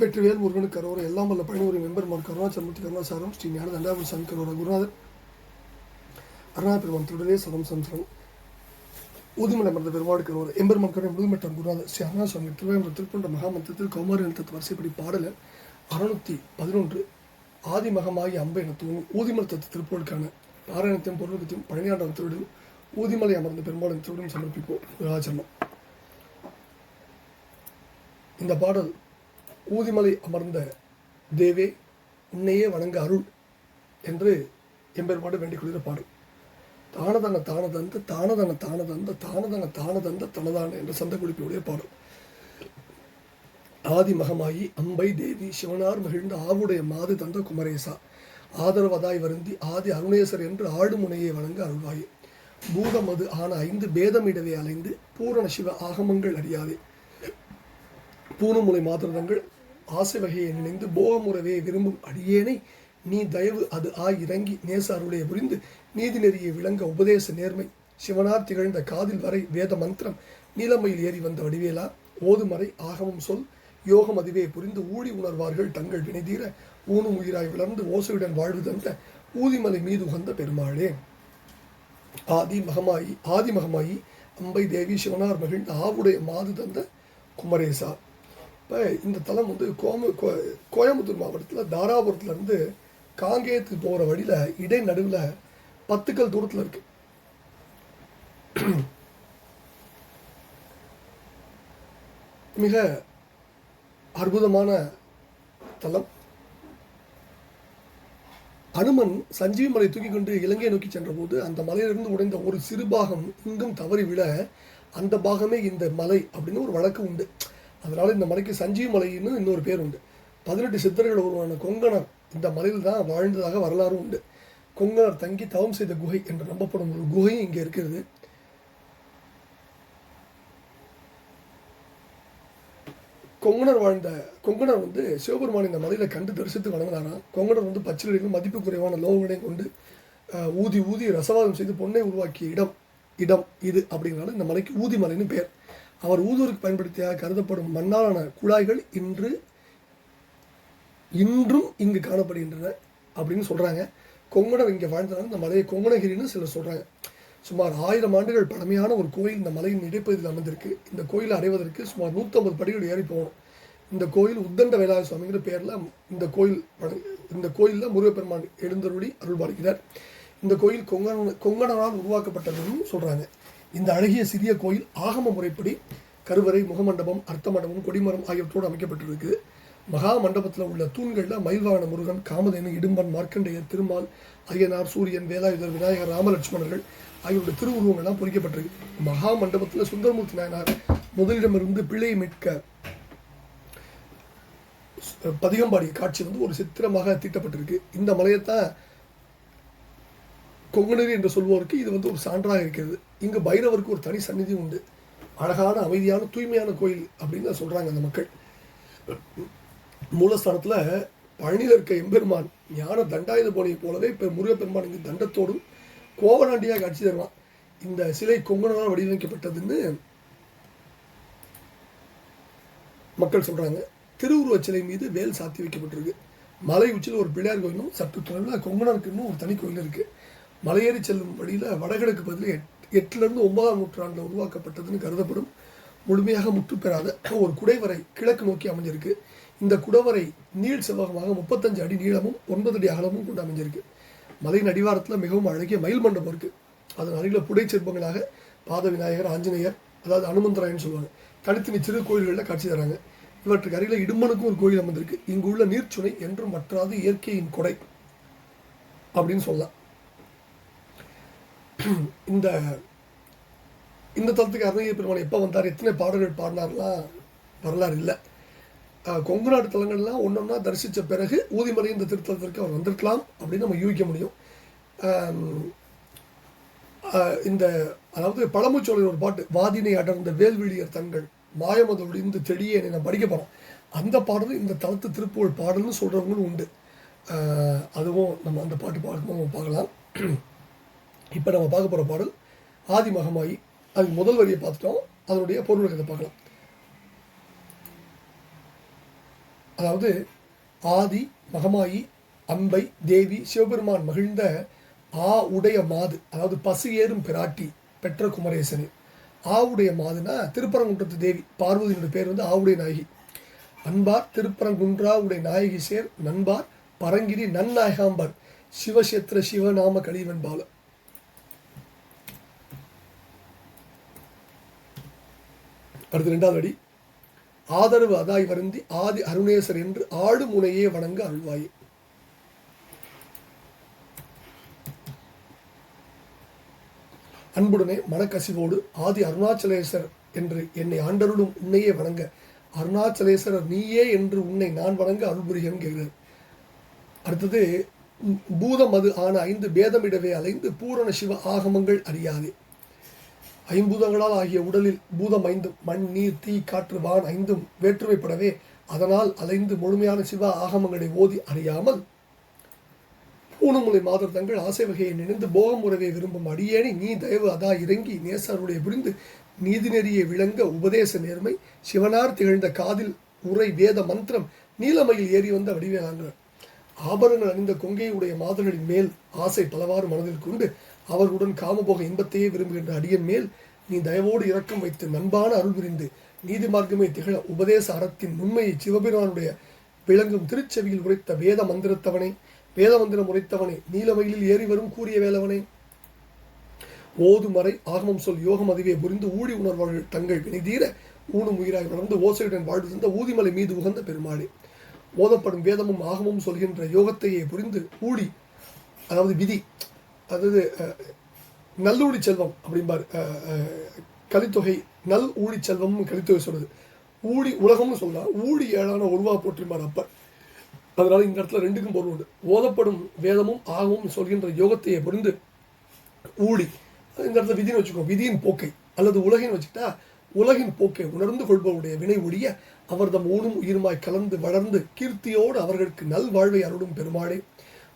வெற்றிவேல் முருகனுக்கு கரோர எல்லாம் வல்ல பயணூரி மெம்பெருமான் கருணாச்சரமூர்த்தி கருணாசாரம் ஸ்ரீ ஞான தண்டாபுரி சாமி கரோர குருநாதர் அருணா பெருமான் திருடலே சதம் சம்சரம் ஊதிமலை மறந்த பெருமாடு கரோர எம்பெருமான் கரோர முழுமட்டம் குருநாதர். ஸ்ரீ அருணா சுவாமி திருவேந்திர திருப்பண்ட மகாமந்திரத்தில் கௌமாரி நிறுத்தத்து வரிசைப்படி பாடல. அறுநூத்தி பதினொன்று ஆதிமகமாகி அம்பை என தூங்கும் ஊதிமலை தத்து திருப்போருக்கான நாராயணத்தையும் பொருளுக்கத்தையும் பழனியாண்டம் திருவிடும் ஊதிமலை அமர்ந்த பெருமாளின் திருவிடும் சமர்ப்பிப்போம். விராஜனம் இந்த பாடல் ஊதிமலை அமர்ந்த தேவே உன்னையே வணங்க அருள் என்று எம்பெருமாடு வேண்டிக் கொள்கிற பாடல் தானதன தானதந்த தானதன தானதந்த தானதன தானதந்த தனதான என்ற சந்த குறிப்பினுடைய பாடல் ஆதி மகமாயி அம்பை தேவி சிவனார் மகிழ்ந்த ஆவுடைய மாது தந்த குமரேசா. ஆதரவதாய் வருந்தி ஆதி அருணேசர் என்று ஆடுமுனையை வணங்க அருள்வாயே. பூதமது ஆன ஐந்து பேதமிடவே அலைந்து பூரண சிவ ஆகமங்கள் அறியாதே பூணுமுலை மாத்திரதங்கள் ஆசை வகையை நினைந்து போகமுறவே விரும்பும் அடியேனை நீ தயவு அது ஆய் இறங்கி நேச புரிந்து நீதி நெறியை விளங்க உபதேச நேர்மை. சிவனார் திகழ்ந்த காதில் வரை வேத மந்திரம் நீலமையில் ஏறி வந்த வடிவேலா ஓதுமறை ஆகமம் சொல். யோகம் அதுவே புரிந்து ஊழி உணர்வார்கள் தங்கள் வினைதீர. ஊனும் உயிராய் வளர்ந்து ஓசையுடன் வாழ்வு தந்த ஊதிமலை மீது உகந்த பெருமாளே. ஆதி மகமாயி ஆதி மகமாயி அம்பை தேவி சிவனார் மகிழ்ந்த ஆவுடைய மாது தந்த குமரேசா. இப்போ இந்த தலம் வந்து கோம கோ கோயம்புத்தூர் மாவட்டத்தில் தாராபுரத்துலேருந்து காங்கேயத்துக்கு போகிற வழியில் இடை நடுவில் பத்துக்கள் தூரத்தில் இருக்கு. மிக அற்புதமான தலம் அனுமன் சஞ்சீவி மலை தூக்கி கொண்டு இலங்கையை நோக்கி சென்றபோது அந்த மலையிலிருந்து உடைந்த ஒரு சிறு பாகம் இங்கும் தவறி விட அந்த பாகமே இந்த மலை அப்படின்னு ஒரு வழக்கு உண்டு. அதனால் இந்த மலைக்கு சஞ்சீவ் மலைன்னு இன்னொரு பேர் உண்டு பதினெட்டு சித்தர்கள் ஒருவரான கொங்கணர் இந்த மலையில் தான் வாழ்ந்ததாக வரலாறும் உண்டு. கொங்கணர் தங்கி தவம் செய்த குகை என்று நம்பப்படும் ஒரு குகையும் இங்கே இருக்கிறது. கொங்கணர் வாழ்ந்த கொங்கணர் வந்து சிவபெருமான் இந்த மலையில் கண்டு தரிசித்து வணங்கினாராம் கொங்கணர் வந்து பச்சிலையும் மதிப்பு குறைவான லோகங்களையும் கொண்டு ஊதி ஊதி ரசவாதம் செய்து பொண்ணை உருவாக்கிய இடம் இடம் இது அப்படிங்கிறனால இந்த மலைக்கு ஊதி மலைன்னு பேர். அவர் ஊதுவருக்கு பயன்படுத்தியாக கருதப்படும் மண்ணாலான குழாய்கள் இன்று இன்றும் இங்கு காணப்படுகின்றன அப்படின்னு சொல்கிறாங்க கொங்கணம் இங்கே வாழ்ந்தனால இந்த மலையை கொங்கணகிரின்னு சிலர் சொல்கிறாங்க சுமார் ஆயிரம் ஆண்டுகள் பழமையான ஒரு கோயில் இந்த மலையின் இடைப்பகுதியில் அமைந்திருக்கு. இந்த கோயிலை அடைவதற்கு சுமார் நூற்றம்பது படிகள் ஏறி போகணும். இந்த கோயில் உத்தண்ட வேலாய சுவாமிங்கிற பேரில் இந்த கோயில் இந்த கோயிலில் முருகப்பெருமான் எழுந்தருளி அருள் இந்த கோயில் கொங்கண கொங்கணனால் உருவாக்கப்பட்டதுன்னு சொல்கிறாங்க இந்த அழகிய சிறிய கோயில் ஆகம முறைப்படி கருவறை முகமண்டபம் அர்த்த மண்டபம் கொடிமரம் ஆகியவற்றோடு அமைக்கப்பட்டிருக்கு மகா மண்டபத்தில் உள்ள தூண்களில் மயில்வாகன முருகன் காமதேனு இடும்பன் மார்க்கண்டேயர் திருமால் ஐயனார் சூரியன் வேலாயுதர் விநாயகர் ராமலட்சுமணர்கள் ஆகியோருடைய திருவுருவங்கள்லாம் பொறிக்கப்பட்டிருக்கு. மகா மண்டபத்தில் சுந்தரமூர்த்தி நாயனார் முதலிடமிருந்து பிள்ளையை மீட்க பதிகம்பாடி காட்சி வந்து ஒரு சித்திரமாக தீட்டப்பட்டிருக்கு. இந்த மலையைத்தான் கொங்கணரி என்று சொல்வோருக்கு இது வந்து ஒரு சான்றாக இருக்கிறது. இங்கு பைரவருக்கு ஒரு தனி சந்நிதி உண்டு. அழகான அமைதியான தூய்மையான கோயில் அப்படின்னு சொல்கிறாங்க அந்த மக்கள். மூலஸ்தானத்தில் பழனியில் இருக்க எம்பெருமான் ஞான தண்டாயுத போனையை போலவே இப்போ முருகப்பெருமான் இங்கு தண்டத்தோடும் கோவநாண்டியாக காட்சி தருவான். இந்த சிலை கொங்கணனால் வடிவமைக்கப்பட்டதுன்னு மக்கள் சொல்கிறாங்க திருவுருவச் சிலை மீது வேல் சாத்தி வைக்கப்பட்டிருக்கு. மலை உச்சியில் ஒரு பிள்ளையார் கோயிலும் சற்று தொலைவில் கொங்கணருக்குன்னு ஒரு தனி கோயில் இருக்குது மலையேறி செல்லும் வழியில் வடகிழக்கு பதில் எட் எட்டுலேருந்து ஒன்பதாம் நூற்றாண்டில் உருவாக்கப்பட்டதுன்னு கருதப்படும். முழுமையாக முற்று பெறாத ஒரு குடைவரை கிழக்கு நோக்கி அமைஞ்சிருக்கு. இந்த குடவரை நீள் செவ்வகமாக முப்பத்தஞ்சு அடி நீளமும் ஒன்பது அடி அகலமும் கொண்டு அமைஞ்சிருக்கு. மலையின் அடிவாரத்தில் மிகவும் அழகிய மயில் மண்டபம் இருக்குது அதன் அருகில் புடை சிற்பங்களாக பாத விநாயகர் ஆஞ்சநேயர் அதாவது அனுமந்தராயன்னு சொல்லுவாங்க. தனித்தனி சிறு கோயில்களில் காட்சி தராங்க. இவற்றுக்கு அருகில் இடுமனுக்கும் ஒரு கோயில் அமைந்திருக்கு. இங்கு உள்ள நீர்ச்சுனை என்றும் மற்றாது இயற்கையின் கொடை அப்படின்னு சொல்லலாம். இந்த இந்த தளத்துக்கு அருணகிரி பெருமான் எப்போ வந்தார்? எத்தனை பாடல்கள் பாடினார்லாம் வரலாறு இல்லை. கொங்கு நாடு தலங்கள்லாம் ஒன்றா தரிசித்த பிறகு ஊதிமலை இந்த திருத்தலத்திற்கு அவர் வந்திருக்கலாம் அப்படின்னு நம்ம யூகிக்க முடியும். இந்த அதாவது பழமுச்சோலையில் ஒரு பாட்டு வாதினை அடர்ந்த வேல்விழியர் தங்கள் மாயமது ஒளிந்து தெளிய நான் படிக்க போகிறோம் அந்த பாடலும் இந்த தளத்து திருப்புகழ் பாடல்னு சொல்கிறவங்களும் உண்டு. அதுவும் நம்ம அந்த பாட்டு பாடும்போது பார்க்கலாம். இப்போ நம்ம பார்க்க போகிற பாடல் ஆதி மகமாயி. அது முதல் வரியை பார்த்துட்டோம். அதனுடைய பொருள் இதை பார்க்கலாம். அதாவது ஆதி மகமாயி அம்பை தேவி சிவபெருமான் மகிழ்ந்த ஆ உடைய மாது அதாவது பசு ஏறும் பிராட்டி பெற்ற குமரேசனே. ஆவுடைய மாதுனா திருப்பரங்குன்றத்து தேவி பார்வதியினுடைய பேர் வந்து ஆவுடைய நாயகி. அன்பார் திருப்பரங்குன்றாவுடைய நாயகி சேர் நண்பார் பரங்கிரி நன்னாயகாம்பர் சிவசேத்திர சிவநாம கலிவன் பாலம் அடுத்து ரெண்டாவது அடி. ஆதரவு அதாய் வருந்தி ஆதி அருணேசர் என்று ஆடு முனையே வணங்க அருள்வாயே. அன்புடனே மனக்கசிவோடு ஆதி அருணாச்சலேசர் என்று என்னை ஆண்டருளும் உன்னையே வணங்க. அருணாச்சலேஸ்வரர் நீயே என்று உன்னை நான் வணங்க அருள்புரியன் கேட்கிறார் அடுத்தது பூதம் அது ஆன ஐந்து பேதமிடவே அலைந்து பூரண சிவ ஆகமங்கள் அறியாதே. ஐம்பூதங்களால் ஆகிய உடலில் பூதம் ஐந்தும் மண் நீர் தீ காற்று வான் ஐந்தும் வேற்றுமைப்படவே அதனால் அலைந்து முழுமையான சிவா ஆகமங்களை ஓதி அறியாமல் பூணுமுலை மாதர் தங்கள் ஆசை வகையை நினைந்து போகம் உறவை விரும்பும் அடியேனி நீ தயவு அதா இறங்கி நேசருடைய புரிந்து நீதி நெறியை விளங்க உபதேச நேர்மை சிவனார் திகழ்ந்த காதில் உரை வேத மந்திரம் நீலமையில் ஏறி வந்த வடிவேலாங்கிறார் ஆபரணங்கள் அணிந்த கொங்கையுடைய மாதர்களின் மேல் ஆசை பலவாறு மனதில் கொண்டு அவர்களுடன் காமபோக இன்பத்தையே விரும்புகின்ற அடியன் மேல் நீ தயவோடு இரக்கம் வைத்து நண்பான அருள் புரிந்து நீதி மார்க்கமே திகழ உபதேச அறத்தின் உண்மையை சிவபெருமானுடைய விளங்கும் திருச்செவியில் உரைத்த வேத மந்திரத்தவனே வேத மந்திரம் உரைத்தவனே நீலமயிலில் ஏறி வரும் கூறிய வேலவனே. ஓதுமறை ஆகமம் சொல் யோகம் அதுவே புரிந்து ஊழி உணர்வார்கள் தங்கள் வினைதீர ஊனும் உயிராய் வளர்ந்து ஓசையுடன் வாழ்வு தந்த ஊதிமலை மீது உகந்த பெருமாளே. ஓதப்படும் வேதமும் ஆகமும் சொல்கின்ற யோகத்தையே புரிந்து ஊழி அதாவது விதி அதாவது அஹ், நல்லூழி செல்வம் அப்படிம்பார். கலித்தொகை நல் ஊழி செல்வம்னு கலித்தொகை சொல்லுது ஊழி உலகம்னு சொல்லலாம் ஊழி ஏழான உருவா போற்றிருப்பார் அப்பர். அதனால இந்த இடத்துல ரெண்டுக்கும் பொருள் உண்டு. ஓதப்படும் வேதமும் ஆகமும் சொல்கின்ற யோகத்தையே புரிந்து ஊழி இந்த இடத்துல விதின்னு வச்சுக்கோ விதியின் போக்கை அல்லது உலகின் வச்சுக்கிட்டா உலகின் போக்கை உணர்ந்து கொள்பவருடைய வினை ஒழிய அவர்தம் ஊனும் உயிருமாய் கலந்து வளர்ந்து கீர்த்தியோடு அவர்களுக்கு நல் வாழ்வை அருளும் பெருமாளே.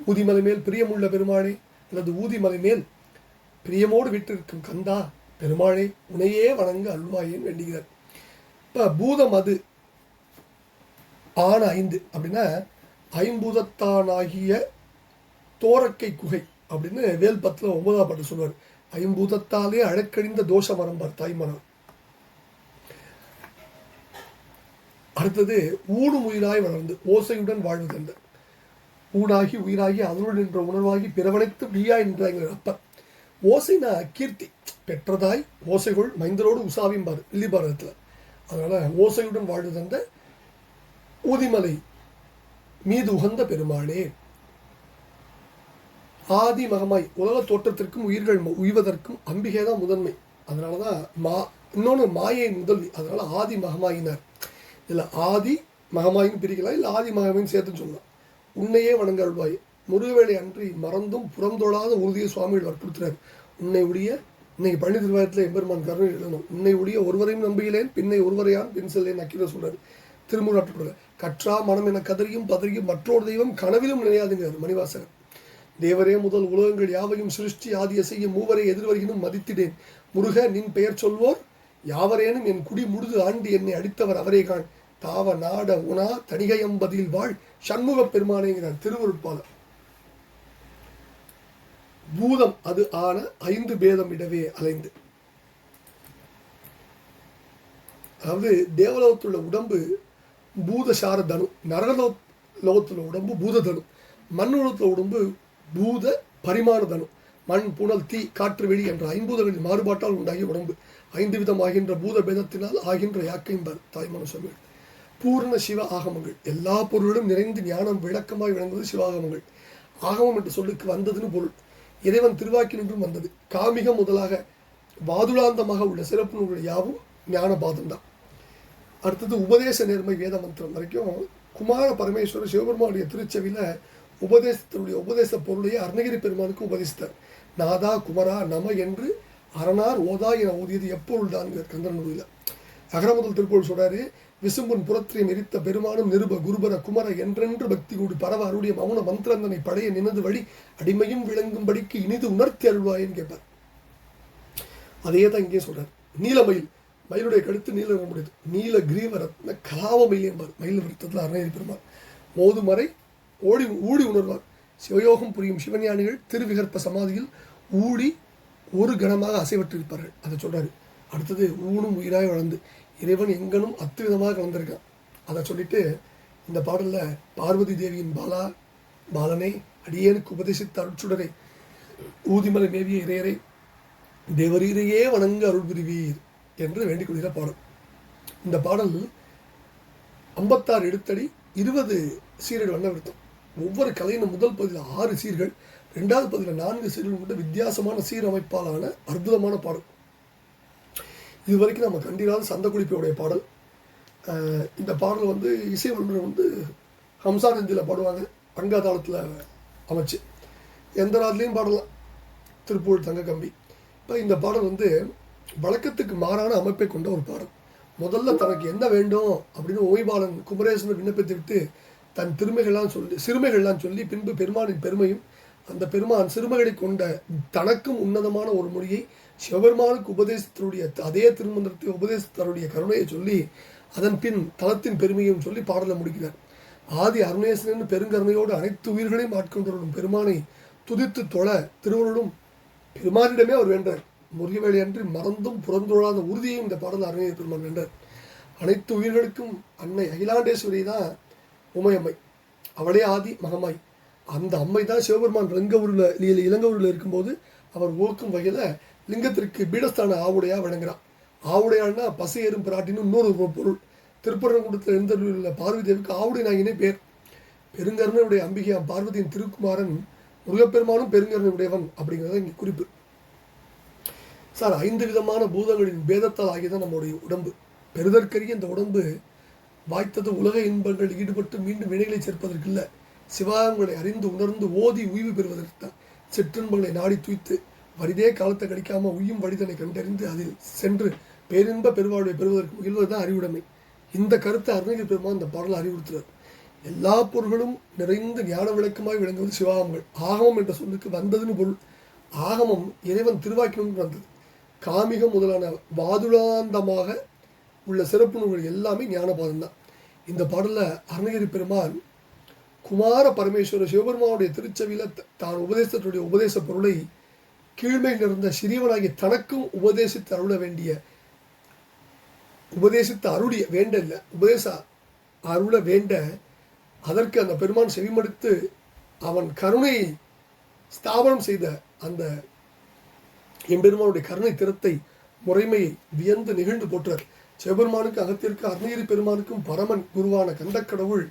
ஊதிமலை மேல் பிரியமுள்ள பெருமாளே அல்லது ஊதிமலை மேல் பிரியமோடு விட்டிருக்கும் கந்தா பெருமாளே உனையே வணங்க அல்வாயேன்னு வேண்டுகிறார். இப்போ பூதம் அது. ஆன ஐந்து அப்படின்னா ஐம்பூதத்தானாகிய தோரக்கை குகை அப்படின்னு வேல்பத்தில் ஒன்பதாம் பாட்டு சொல்வார் ஐம்பூதத்தாலே அழக்கழிந்த தோஷ மரம்பார் தாய்மரம் அடுத்தது ஊடு உயிராய் வளர்ந்து ஓசையுடன் வாழ்வு தந்தார் ஊடாகி உயிராகி அதனுள் நின்ற உணர்வாகி பிறவனைத்து வியாய் நின்றாங்கிற அப்பர் ஓசைனா கீர்த்தி. பெற்றதாய் ஓசைகள் மைந்தரோடு உசாவிம்பார் வில்லிபாரதத்தில் அதனால் ஓசையுடன் வாழ்ந்து தந்த ஊதிமலை மீது உகந்த பெருமாளே. ஆதி மகமாய் உலக தோற்றத்திற்கும் உயிர்கள் உய்வதற்கும் அம்பிகை தான் முதன்மை. அதனால தான் மா இன்னொன்று மாயை முதல்வி. அதனால் ஆதி மகமாயினார். இல்லை ஆதி மகமாயின்னு பிரிக்கலாம் இல்லை ஆதி மகமாயின்னு சேர்த்துன்னு சொல்லலாம். உன்னையே வணங்க அருள்வாய் முருகவேளை அன்றி மறந்தும் புறந்தொழாத உறுதியை சுவாமிகள் வற்புறுத்துறார் உன்னை உடைய இன்னைக்கு பழனி திருவாயத்தில் எம்பெருமான் கருணை எழுதணும் உன்னை உடைய ஒருவரையும் நம்புகிறேன் பின்னை ஒருவரையான் பின் செல்லேன் அக்கிர சொல்றாரு திருமுறாட்டுப்படுற கற்றா மனம் என கதறியும் பதறியும் மற்றொரு தெய்வம் கனவிலும் நினையாதுங்கிறார் மணிவாசகர். தேவரே முதல் உலகங்கள் யாவையும் சிருஷ்டி ஆதிய செய்யும் மூவரை எதிர்வருகினும் மதித்திடேன். முருக நின் பெயர் சொல்வோர் யாவரேனும் என் குடி முழுது ஆண்டு என்னை அடித்தவர் அவரே காண். தாவ நாட உணா தணிகையம்பதில் வாழ் சண்முகப் பெருமானேங்கிறார் திருவருட்பாலர் பூதம் அது ஆன ஐந்து பேதம் இடவே அலைந்து. அதாவது தேவலோகத்துள்ள உடம்பு பூதசார தனு நரகலோ லோகத்துல உடம்பு பூத தனு மண் உடம்பு பூத பரிமாண தனு மண் புனல் தீ காற்று வெளி என்ற ஐம்பூதங்களின் மாறுபாட்டால் உண்டாகிய உடம்பு ஐந்து விதம் ஆகின்ற பூத பேதத்தினால் ஆகின்ற யாக்கையும் தாய்மான சுவாமிகள் பூர்ண சிவ ஆகமங்கள் எல்லா பொருளிலும் நிறைந்து ஞானம் விளக்கமாய் விளங்குவது சிவாகமங்கள். ஆகமம் என்ற சொல்லுக்கு வந்ததுன்னு பொருள். இறைவன் திருவாக்கினின்றும் வந்தது. காமிகம் முதலாக வாதுளாந்தமாக உள்ள சிறப்பு நூல்கள் யாவும் ஞானபாதம் தான் அடுத்தது உபதேச நேர்மை வேத மந்திரம் வரைக்கும் குமார பரமேஸ்வரர் சிவபெருமானுடைய திருச்செவியில் உபதேசத்தினுடைய உபதேச பொருளையே அருணகிரி பெருமானுக்கு உபதேசித்தார். நாதா குமரா நம என்று அரணார் ஓதா என ஓதியது எப்பொருள் தான் கந்தன் நூலில். அகரமுதல் திருப்பொருள் விசும்புன் புறத்திரியம் எரித்த பெருமானும் நிருப குருபர குமர என்றென்று பக்தி கூடி பரவ அருடைய மௌன மந்திரந்தனை பழைய நினது வழி அடிமையும் விளங்கும்படிக்கு இனிது உணர்த்தி அருள்வாயன்னு கேட்பார். அதே தான் இங்கே சொல்றார். நீலமயில் மயிலுடைய கழுத்து நீல நிறமுடையது நீல கிரீவ ரத்ன கலாவ மயில் என்பார். மயில் விருத்தத்தில் அருணகிரி பெருமாள் மோதுமறை ஓடி ஊடி உணர்வார். சிவயோகம் புரியும் சிவஞானிகள் திருவிகற்ப சமாதியில் ஊடி ஒரு கணமாக அசைவற்றிருப்பார்கள். அதை சொல்றாரு. அடுத்தது ஊனும் உயிராய் வளர்ந்து இறைவன் எங்கனும் அத்துவிதமாக கலந்திருக்கான் அதை சொல்லிட்டு இந்த பாடலில் பார்வதி தேவியின் பாலா பாலனை அடியேனுக்கு உபதேசித்த அருட்சுடரை. ஊதிமலை மேவிய இறையரை தேவரீரையே வணங்க அருள் புரிவீர் என்று வேண்டிக் கொள்கிற பாடல். இந்த பாடல் ஐம்பத்தாறு எடுத்தடி இருபது சீர்கள் வண்ணவிருத்தம் ஒவ்வொரு கலையின முதல் பகுதியில் ஆறு சீர்கள் ரெண்டாவது பகுதியில் நான்கு சீர்கள் கொண்ட வித்தியாசமான சீரமைப்பாலான அற்புதமான பாடல். இது வரைக்கும் நம்ம கண்டிராத சந்தக்குடிப்பையுடைய பாடல். இந்த பாடல் வந்து இசை வல்லுநர் வந்து ஹம்சானந்தியில் பாடுவாங்க அங்காதாளத்தில் அமைச்சு. எந்த ராத்திலையும் பாடலாம் திருப்பூர் தங்க கம்பி இப்போ இந்த பாடல் வந்து வழக்கத்துக்கு மாறான அமைப்பை கொண்ட ஒரு பாடல். முதல்ல தனக்கு என்ன வேண்டும் அப்படின்னு ஓய்வாளன் குமரேசன் விண்ணப்பித்து விட்டு தன் திருமைகள்லாம் சொல்லி சிறுமைகள்லாம் சொல்லி பின்பு பெருமானின் பெருமையும் அந்த பெருமான் சிறுமைகளை கொண்ட தனக்கும் உன்னதமான ஒரு மொழியை சிவபெருமானுக்கு உபதேசத்தினுடைய அதே திருமந்திரத்தை உபதேசத்தருடைய கருணையை சொல்லி அதன் பின் தளத்தின் பெருமையும் சொல்லி பாடலை முடிக்கிறார். ஆதி அருணேசனின் பெருங்கருணையோடு அனைத்து உயிர்களையும் ஆட்கொண்டவரும் பெருமானை துதித்து தொழ திருவருளும் பெருமானிடமே அவர் வேண்டார். முருகவேலை அன்றி மறந்தும் புறந்தொழாத உறுதியையும் இந்த பாடல் அருணைய பெருமான் வேண்டார். அனைத்து உயிர்களுக்கும் அன்னை அகிலாண்டேஸ்வரி தான் உமையம்மை. அவளே ஆதி மகமாய் அந்த அம்மை தான் சிவபெருமான் ரங்கவூரில் இளங்கவூரில் இருக்கும்போது அவர் ஓக்கும் வகையில் லிங்கத்திற்கு பீடஸ்தான ஆவுடையா வழங்குறான் ஆவுடையான்னா பசி ஏறும் பிராட்டின்னு இன்னொரு பொருள். திருப்பரங்குடத்தில் எழுந்தருள்ள பார்வதி தேவிக்கு ஆவுடை நாயினே பேர். பெருங்கருணையுடைய அம்பிகையாம் பார்வதியின் திருக்குமாரன் முருகப்பெருமானும் பெருங்கருணனுடையவன் அப்படிங்கிறத இங்கே குறிப்பு. சார் ஐந்து விதமான பூதங்களின் பேதத்தால் ஆகியதான் நம்முடைய உடம்பு. பெருதற்கரிய இந்த உடம்பு வாய்த்தது உலக இன்பங்கள் ஈடுபட்டு மீண்டும் வினைகளை சேர்ப்பதற்கு இல்லை அறிந்து உணர்ந்து ஓதி உய்வு பெறுவதற்கு தான். சிற்றின்பங்களை நாடி துய்த்து வரிதே காலத்தை கடிக்காம உய்யும் வடிதனை கண்டறிந்து அதில் சென்று பேரின்ப பெருவாழ்வை பெறுவதற்கு முயல்வதுதான் அறிவுடைமை. இந்த கருத்தை அருணகிரி பெருமான் இந்த பாடலை அறிவுறுத்துறார். எல்லா பொருள்களும் நிறைந்து ஞான விளக்கமாய் விளங்குவது சிவாகமங்கள் ஆகமம் என்ற சொல்லுக்கு வந்ததுன்னு பொருள் ஆகமம் இறைவன் திருவாக்கியம் வந்தது. காமிகம் முதலான வாதுளாந்தமாக உள்ள சிறப்பு நூல்கள் எல்லாமே ஞானபாதம் தான். இந்த பாடலில் அருணகிரி பெருமான் குமார பரமேஸ்வர சிவபெருமானுடைய திருச்செவியில் தான் உபதேசத்துடைய உபதேச பொருளை கீழ்மையில் இருந்த சிறியவனாகி தனக்கும் உபதேசித்து அருள வேண்டிய உபதேசித்து அருளிய வேண்ட இல்லை உபதேச அருள வேண்ட அதற்கு அந்த பெருமான் செவிமடுத்து அவன் கருணையை ஸ்தாபனம் செய்த அந்த எம்பெருமானுடைய கருணை திறத்தை முறைமையை வியந்து நிகழ்ந்து போற்றார். சிவபெருமானுக்கு அகத்திற்கு அருணகிரி பெருமானுக்கும் பரமன் குருவான கந்தக்கடவுள்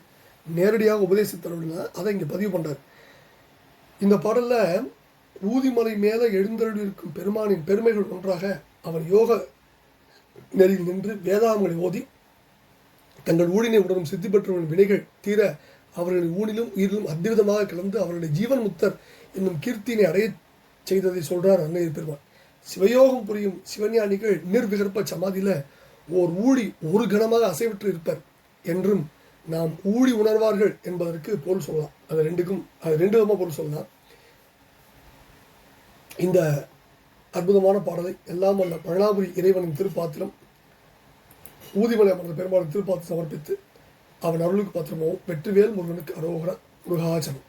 நேரடியாக உபதேசித்தருள்னா அதை இங்கே பதிவு பண்ணுறார் இந்த பாடல்ல ஊதிமலை மேலே எழுந்தருளிருக்கும் பெருமானின் பெருமைகள் ஒன்றாக அவன் யோக நெறியில் நின்று வேதாமங்களை ஓதி தங்கள் ஊழினை உடனும் சித்தி பெற்றவர்களின் வினைகள் தீர அவர்களின் ஊனிலும் உயிரிலும் அத்விதமாக கலந்து அவர்களுடைய ஜீவன் முத்தர் என்னும் கீர்த்தியினை அடையச் செய்ததை சொல்றார் அன்னைய பெருமான். சிவயோகம் புரியும் சிவஞானிகள் நிர்விகற்ப சமாதியில ஓர் ஊழி ஒரு கணமாக அசைவிட்டு இருப்பர் என்றும் நாம் ஊழி உணர்வார்கள் என்பதற்கு பொருள் சொல்லலாம். அது ரெண்டுக்கும் அது ரெண்டு விதமாக பொருள் சொல்லலாம். இந்த அற்புதமான பாடலை எல்லாம் வல்ல பழனாபுரி இறைவனின் திருப்பாத்திரம் ஊதிமலை அமர்ந்த பெருமாளின் திருப்பாத்திரம் சமர்ப்பித்து அவன் அருளுக்கு பாத்திரமாகவும் வெற்றிவேல் முருகனுக்கு அரோகர முருகாச்சனம்